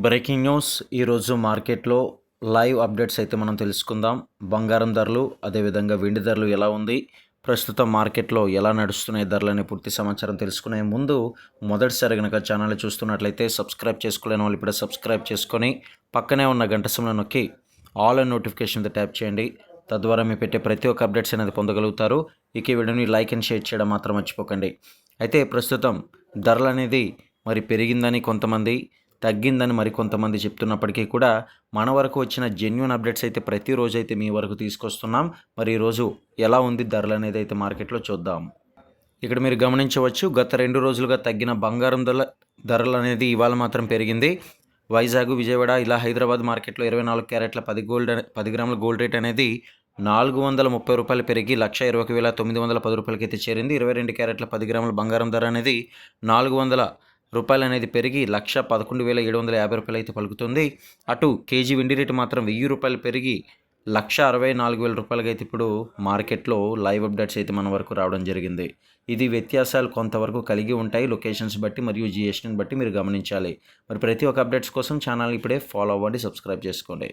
Breaking news. ఈరోజు మార్కెట్లో live updates అయితే మనం తెలుసుకుందాం. బంగారం ధరలు అదేవిధంగా వెండి ధరలు ఎలా ఉంది? ప్రస్తుతం మార్కెట్లో ఎలా నడుస్తున్నాయి? ధరలనే పూర్తి సమాచారం తెలుసుకునే ముందు మొదటిసారి కనుక ఛానల్ చూస్తున్నట్లయితే సబ్స్క్రైబ్ చేసుకోలేని వాళ్ళు ఇప్పుడే సబ్స్క్రైబ్ చేసుకొని పక్కనే ఉన్న గంట సమయంలో నొక్కి ఆల్ అండ్ నోటిఫికేషన్ ట్యాప్ చేయండి. తద్వారా మీ పెట్టే ప్రతి ఒక్క అప్డేట్స్ అనేది పొందగలుగుతారు. ఇక ఈ వీడియోని లైక్ అండ్ షేర్ చేయడం మాత్రం మర్చిపోకండి. అయితే ప్రస్తుతం ధరలు అనేది మరి పెరిగిందని కొంతమంది తగ్గిందని మరి కొంతమంది చెప్తున్నప్పటికీ కూడా మన వరకు వచ్చిన జెన్యున్ అప్డేట్స్ అయితే ప్రతిరోజు అయితే మీ వరకు తీసుకొస్తున్నాం. మరి ఈరోజు ఎలా ఉంది ధరలు అనేది అయితే మార్కెట్లో చూద్దాం. ఇక్కడ మీరు గమనించవచ్చు గత రెండు రోజులుగా తగ్గిన బంగారం ధర ధరలు అనేది ఇవాళ మాత్రం పెరిగింది. వైజాగ్ విజయవాడ ఇలా హైదరాబాద్ మార్కెట్లో ఇరవై నాలుగు క్యారెట్ల పది గోల్డ్ పది గ్రాముల గోల్డ్ రేట్ అనేది నాలుగు వందల ముప్పై రూపాయలు పెరిగి లక్ష ఇరవై ఒక వేల తొమ్మిది వందల పది రూపాయలకి అయితే చేరింది. ఇరవై రెండు క్యారెట్ల పది గ్రాముల బంగారం ధర అనేది నాలుగు వందల రూపాయలు అనేది పెరిగి లక్ష పదకొండు వేల ఏడు వందల యాభై రూపాయలు అయితే పలుకుతుంది. అటు కేజీ వెండి రేటు మాత్రం వెయ్యి రూపాయలు పెరిగి లక్ష అరవై నాలుగు వేల రూపాయలకి అయితే ఇప్పుడు మార్కెట్లో లైవ్ అప్డేట్స్ అయితే మన వరకు రావడం జరిగింది. ఇది వ్యత్యాసాలు కొంతవరకు కలిగి ఉంటాయి. లొకేషన్స్ బట్టి మరియు జిఎస్టీని బట్టి మీరు గమనించాలి. మరి ప్రతి ఒక్క అప్డేట్స్ కోసం ఛానల్ ఇప్పుడే ఫాలో అవ్వండి సబ్స్క్రైబ్ చేసుకోండి.